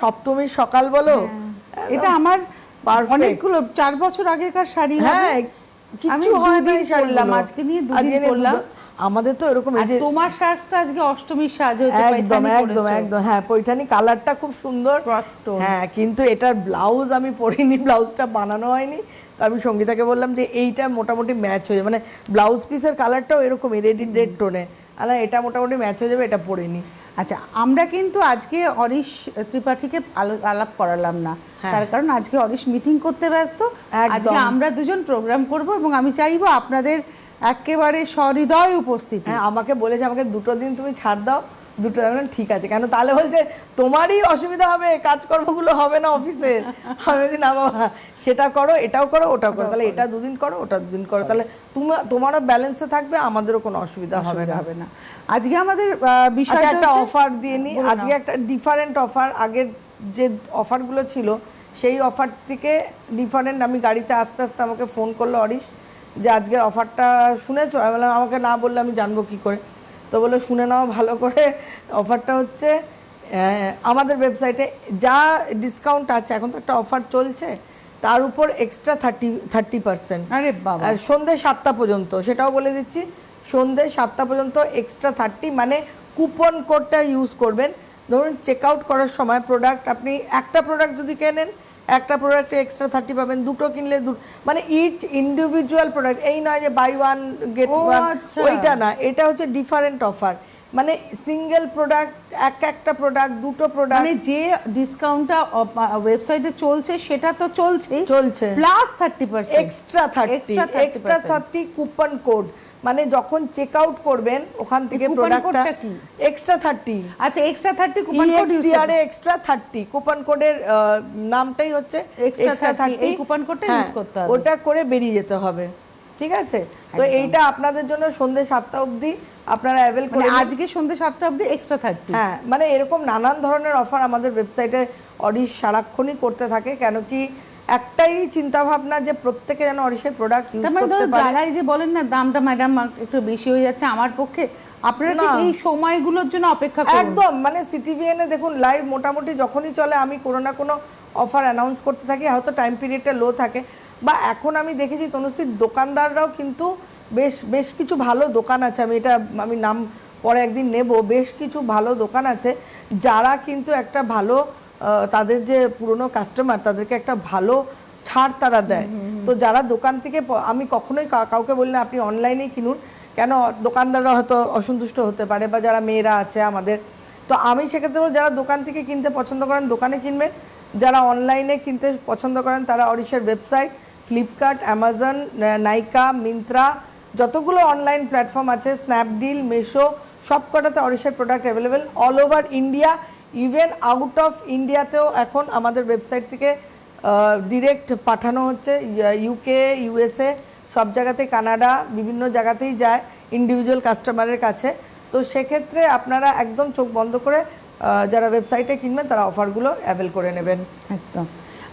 সপ্তমীর সকাল বলো। এটা আমার অনেকগুলো চার বছর আগেকার শাড়ি হ্যাঁ কিছু হয় না। পরলাম, আজকে নিয়ে দুদিন। দুদিন- আমাদের তো এরকম এই যে তোমার সাজটা আজকে অষ্টমীর সাজ হয়েছে একদম একদম একদম। হ্যাঁ পৈঠানি কালারটা খুব সুন্দর। হ্যাঁ কিন্তু এটার ব্লাউজ আমি পরিনি ব্লাউজটা বানানো হয়নি। তো আমি সঙ্গীতাকে বললাম যে এইটা মোটামুটি ম্যাচ হয়ে যাবে। মানে ব্লাউজ পিসের কালারটাও এরকমই রেডি রেড টোনে। আলা এটা মোটামুটি ম্যাচ হয়ে যাবে এটা পরিনি। আচ্ছা আমরা কিন্তু আজকে অরিশ ত্রিপাঠীকে আলো- আলাপ করালাম না। হ্যাঁ। তার কারণ আজকে অরিশ মিটিং করতে ব্যস্ত। আজকে আমরা দুজন প্রোগ্রাম করব এবং আমি চাইব আপনাদের একেবারে সহৃদয় উপস্থিত। হ্যাঁ আমাকে বলেছে আমাকে দুটো দিন তুমি ছাড় দাও। দুটো বললাম, ঠিক আছে। কেন? তাহলে বলছে তোমারই অসুবিধা হবে কাজকর্মগুলো হবে না অফিসে। আমি বলছি না বাবা সেটা করো এটাও করো ওটাও করো। তাহলে এটা দুদিন করো ওটা দুদিন করো। তাহলে তুমি তোমারও ব্যালেন্সে থাকবে আমাদেরও কোনো অসুবিধা হবে না। হবে না। আজকে আমাদের আহ, আচ্ছা বিষয়টা একটা অফার দিয়ে নি। আজকে একটা ডিফারেন্ট অফার আগের যে অফারগুলো ছিল সেই অফার থেকে ডিফারেন্ট আমি গাড়িতে আস্তে আস্তে আমাকে ফোন করল অরিশ যে আজকের অফারটা শুনেছো? আমি বললাম আমাকে না বললে আমি জানব কি করে? তো বলল শুনে নাও ভালো করে। অফারটা হচ্ছে আমাদের ওয়েবসাইটে যা ডিসকাউন্ট আছে এখন তো একটা অফার চলছে তার উপর এক্সট্রা থার্টি থার্টি পার্সেন্ট আরে বাবা। আর সন্ধে সাতটা পর্যন্ত সেটাও বলে দিচ্ছি সন্ধে সাতটা পর্যন্ত এক্সট্রা থার্টি মানে কুপন কোডটা ইউজ করবেন। ধরুন চেক আউট করার সময় প্রোডাক্ট আপনি একটা প্রোডাক্ট যদি কেনেন একটা প্রোডাক্টে এক্সট্রা থার্টি পাবেন দুটো কিনলে মানে ইচ ইন্ডিভিজুয়াল প্রোডাক্ট এই নয় যে বাই ওয়ান গেট ওয়ান। ওইটা না এটা হচ্ছে ডিফারেন্ট অফার মানে সিঙ্গেল প্রোডাক্ট এক একটা প্রোডাক্ট দুটো প্রোডাক্ট মানে যে ডিসকাউন্টটা ওয়েবসাইটে চলছে সেটা তো চলছেই। চলছে। Plus thirty percent extra thirty Extra 30% extra thirty coupon code মানে যখন চেক আউট করবেন ওখান থেকে প্রোডাক্টটা? এক্সট্রা থার্টি আচ্ছা extra thirty coupon code use EXTR extra thirty coupon কোডের নামটাই হচ্ছে এক্সট্রা থার্টি এই coupon code টা use করতে হবে। ওটা করে বেরিয়ে যেতে হবে। ঠিক আছে? তো এইটা আপনাদের জন্য সন্ধ্যে সাতটা অবধি আপনারা অ্যাভেল মানে করে আজকে সন্ধ্যে সাতটা অবধি এক্সট্রা থার্টি হ্যাঁ মানে এরকম নানান ধরনের অফার আমাদের ওয়েবসাইটে অডিশ সারাক্ষণই করতে থাকে কেন কি একটাই চিন্তা ভাবনা যে প্রত্যেকে যেন অডিশের প্রোডাক্ট ইউজ করতে পারে। যারাই যে বলেন না দামটা ম্যাডাম একটু বেশি হয়ে যাচ্ছে আমার পক্ষে আপনারা এই সময়গুলোর জন্য অপেক্ষা করুন? একদম মানে সিটিভিএনে দেখুন লাইভ মোটামুটি যখনই চলে আমি কোনো না কোনো অফার অ্যানাউন্স করতে থাকি হয়তো টাইম পিরিয়ডটা লো থাকে। বা এখন আমি দেখেছি তনুশ্রীর দোকানদাররাও কিন্তু বেশ বেশ কিছু ভালো দোকান আছে আমি এটা আমি নাম পরে একদিন নেব বেশ কিছু ভালো দোকান আছে যারা কিন্তু একটা ভালো তাদের যে পুরনো কাস্টমার তাদেরকে একটা ভালো ছাড় তারা দেয়। তো যারা দোকান থেকে আমি কখনোই কাউকে বলি না আপনি অনলাইনেই কিনুন। কেন? দোকানদাররা হয়তো অসন্তুষ্ট হতে পারে বা যারা মেয়েরা আছে আমাদের। তো আমি সেক্ষেত্রে যারা দোকান থেকে কিনতে পছন্দ করেন দোকানে কিনবেন। যারা অনলাইনে কিনতে পছন্দ করেন তারা অরিশের website Flipkart Amazon Nykaa Myntra যতগুলো অনলাইন প্ল্যাটফর্ম আছে স্ন্যাপডিল মেশো সব কটাতে অরিশের product available all over India even out of ইন্ডিয়াতেও এখন আমাদের ওয়েবসাইট থেকে ডিরেক্ট পাঠানো হচ্ছে। ইউকে ইউএসএ সব জায়গাতে কানাডা বিভিন্ন জায়গাতেই যায় ইন্ডিভিজুয়াল কাস্টমারের কাছে। তো সেক্ষেত্রে আপনারা একদম চোখ বন্ধ করে যারা ওয়েবসাইটে কিনবেন তারা অফারগুলো অ্যাভেল করে নেবেন। একদম।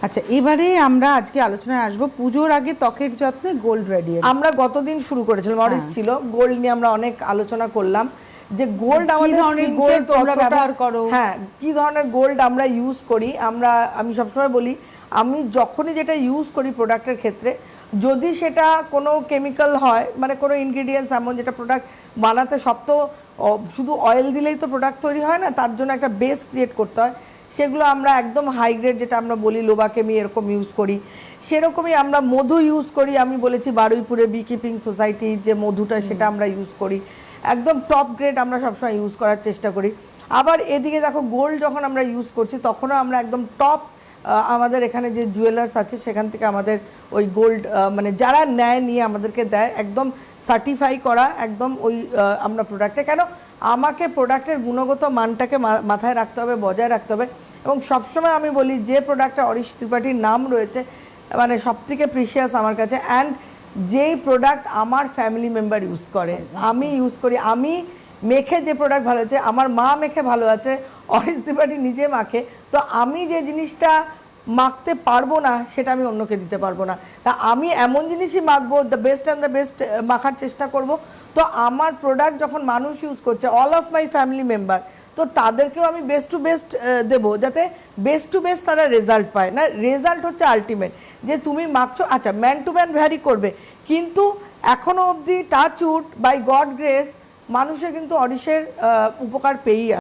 আচ্ছা এবারে আমরা আজকে আলোচনায় আসব পুজোর আগে ত্বকের যত্নে গোল্ড রেডিয়েন্ট আমরা গতদিন শুরু করেছিলাম অরিস ছিল। গোল্ড নিয়ে আমরা অনেক আলোচনা করলাম। যে গোল্ড। আমাদের কে তোমরা ব্যবহার করো? হ্যাঁ কি ধরনের গোল্ড আমরা ইউজ করি আমরা আমি সবসময় বলি আমি যখনই যেটা ইউজ করি প্রোডাক্টের ক্ষেত্রে যদি সেটা কোনো কেমিক্যাল হয় মানে কোনো ইনগ্রিডিয়েন্টস এমন যেটা প্রোডাক্ট বানাতে সব তো শুধু অয়েল দিলেই তো প্রোডাক্ট তৈরি হয় না তার জন্য একটা বেস ক্রিয়েট করতে হয় সেগুলো আমরা একদম হাই গ্রেড যেটা আমরা বলি লোবা কেমি এরকম ইউজ করি সেরকমই আমরা মধু ইউজ করি আমি বলেছি বারুইপুরে বি কিপিং সোসাইটির যে মধুটা সেটা আমরা ইউজ করি একদম টপ গ্রেড আমরা সবসময় ইউজ করার চেষ্টা করি। আবার এদিকে দেখো গোল্ড যখন আমরা ইউজ করছি, তখনও আমরা একদম টপ আমাদের এখানে যে জুয়েলার্স আছে, সেখান থেকে আমাদের ওই গোল্ড মানে যারা নেয় নিয়ে আমাদেরকে দেয়, একদম সার্টিফাই করা, একদম ওই আমরা প্রোডাক্টে কেন? আমাকে প্রোডাক্টের গুণগত মানটাকে মাথায় রাখতে হবে, বজায় রাখতে হবে। এবং সবসময় আমি বলি, যে প্রোডাক্টটা অরিশ ত্রিপাঠীর নাম রয়েছে মানে সব থেকে প্রিশিয়াস আমার কাছে। অ্যান্ড যেই প্রোডাক্ট আমার ফ্যামিলি মেম্বার ইউজ করে, আমি ইউজ করি, আমি মেখে যে প্রোডাক্ট ভালো আছে, আমার মা মেখে ভালো আছে অরিশ ত্রিপাঠী নিজে মাখে, তো আমি যে জিনিসটা মাখতে পারব না, সেটা আমি অন্যকে দিতে পারব না। তা আমি এমন জিনিসই মাখবো the best and the best মাখার চেষ্টা করব। তো আমার প্রোডাক্ট যখন মানুষ ইউজ করছে all of my family member তো তাদেরকেও আমি বেস্ট টু বেস্ট দেব, যাতে বেস্ট টু বেস্ট তারা রেজাল্ট পায়। না রেজাল্ট হচ্ছে আলটিমেট যে তুমি মাখছো আচ্ছা ম্যান টু ম্যান ভ্যারি করবে। কিন্তু এখনও অবধি touch wood by God grace মানুষে কিন্তু অডিশের উপকার পেয়েই